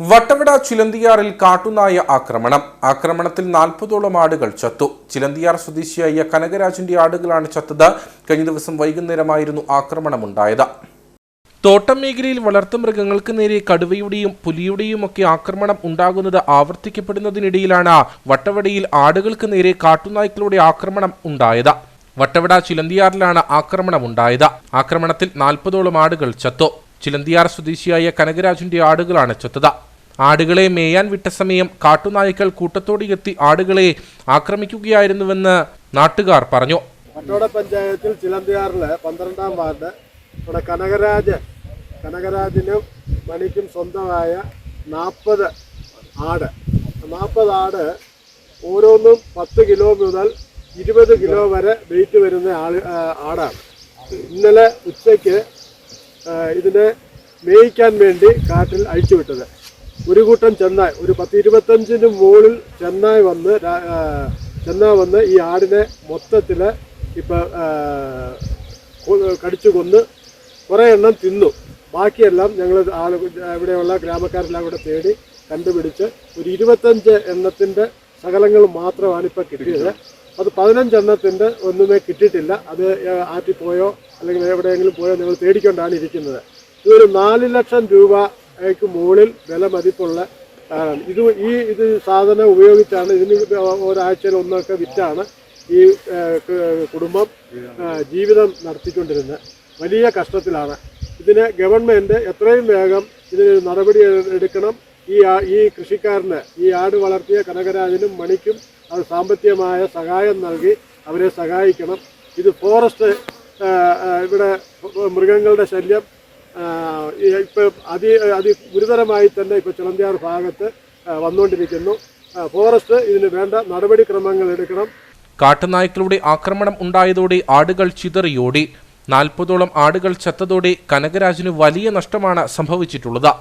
വട്ടവട ചിലന്തിയാറിൽ കാട്ടുനായ ആക്രമണം. ആക്രമണത്തിൽ നാൽപ്പതോളം ആടുകൾ ചത്തു. ചിലന്തിയാർ സ്വദേശിയായ കനകരാജിന്റെ ആടുകളാണ് ചത്തത്. കഴിഞ്ഞ ദിവസം വൈകുന്നേരമായിരുന്നു ആക്രമണമുണ്ടായത്. തോട്ടം മേഖലയിൽ വളർത്തുമൃഗങ്ങൾക്ക് നേരെ കടുവയുടെയും പുലിയുടെയും ഒക്കെ ആക്രമണം ഉണ്ടാകുന്നത് ആവർത്തിക്കപ്പെടുന്നതിനിടയിലാണ് വട്ടവടയിൽ ആടുകൾക്ക് നേരെ കാട്ടുനായ്ക്കളുടെ ആക്രമണം ഉണ്ടായത്. വട്ടവട ചിലന്തിയാറിലാണ് ആക്രമണം ഉണ്ടായത് ആക്രമണത്തിൽ നാൽപ്പതോളം ആടുകൾ ചത്തു. ചിലന്തിയാർ സ്വദേശിയായ കനകരാജിന്റെ ആടുകളാണ് ചത്തത് ആടുകളെ മേയാൻ വിട്ട സമയം കാട്ടുനായ്ക്കൾ കൂട്ടത്തോടെ എത്തി ആടുകളെ ആക്രമിക്കുകയായിരുന്നുവെന്ന് നാട്ടുകാർ പറഞ്ഞു. മറ്റോട പഞ്ചായത്തിൽ ചിലന്തിയാറിലെ പന്ത്രണ്ടാം വാർഡ് ഇവിടെ കനകരാജ് കനകരാജിനും മണിക്കും സ്വന്തമായ നാൽപ്പത് ആട്. നാൽപ്പത് ആട് ഓരോന്നും പത്ത് കിലോ മുതൽ ഇരുപത് കിലോ വരെ വെയിറ്റ് വരുന്ന ആടാണ്. ഇന്നലെ ഉച്ചയ്ക്ക് ഇതിനെ മേയിക്കാൻ വേണ്ടി കാട്ടിൽ അഴിച്ചുവിട്ടത്. ഒരു കൂട്ടം ചെന്നായ് ഒരു പത്ത് ഇരുപത്തഞ്ചിന് മുകളിൽ ചെന്നായ് വന്ന് ചെന്നായ് വന്ന് ഈ ആടിനെ മൊത്തത്തിൽ ഇപ്പം കടിച്ചു കൊന്ന് കുറേ എണ്ണം തിന്നു. ബാക്കിയെല്ലാം ഞങ്ങൾ ആൾ ഇവിടെയുള്ള ഗ്രാമക്കാരെല്ലാം കൂടെ തേടി കണ്ടുപിടിച്ച് ഒരു ഇരുപത്തഞ്ച് എണ്ണത്തിന്റെ ശകലങ്ങൾ മാത്രമാണ് ഇപ്പോൾ കിട്ടിയത്. അത് പതിനഞ്ചെണ്ണത്തിന്റെ ഒന്നുമേ കിട്ടിയിട്ടില്ല. അത് ആറ്റി പോയോ അല്ലെങ്കിൽ എവിടെയെങ്കിലും പോയോ നിങ്ങൾ തേടിക്കൊണ്ടാണ് ഇരിക്കുന്നത്. ഇതൊരു നാല് ലക്ഷം രൂപയ്ക്ക് മുകളിൽ വില മതിപ്പുള്ള ഇത് ഈ ഇത് സാധനം ഉപയോഗിച്ചാണ് ഇതിന് ഒരാഴ്ചയിൽ ഒന്നൊക്കെ വിറ്റാണ് ഈ കുടുംബം ജീവിതം നടത്തിക്കൊണ്ടിരുന്നത്. വലിയ കഷ്ടത്തിലാണ്. ഇതിന് ഗവൺമെന്റ് എത്രയും വേഗം ഇതിന് നടപടി എടുക്കണം. ഈ ഈ കൃഷിക്കാരന് ഈ ആട് വളർത്തിയ കനകരാജനും മണിക്കും അത് സാമ്പത്തികമായ സഹായം നൽകി അവരെ സഹായിക്കണം. ഇത് ഫോറസ്റ്റ് ഇവിടെ മൃഗങ്ങളുടെ ശല്യം ഇപ്പോൾ അതി അതി ഗുരുതരമായി തന്നെ ഇപ്പോൾ ചിളന്തിയാർ ഭാഗത്ത് വന്നുകൊണ്ടിരിക്കുന്നു. ഫോറസ്റ്റ് ഇതിന് വേണ്ട നടപടിക്രമങ്ങൾ എടുക്കണം. കാട്ടുനായ്ക്കളുടെ ആക്രമണം ഉണ്ടായതോടെ ആടുകൾ ചിതറിയോടി. നാൽപ്പതോളം ആടുകൾ ചത്തതോടെ കനകരാജിന് വലിയ നഷ്ടമാണ് സംഭവിച്ചിട്ടുള്ളത്.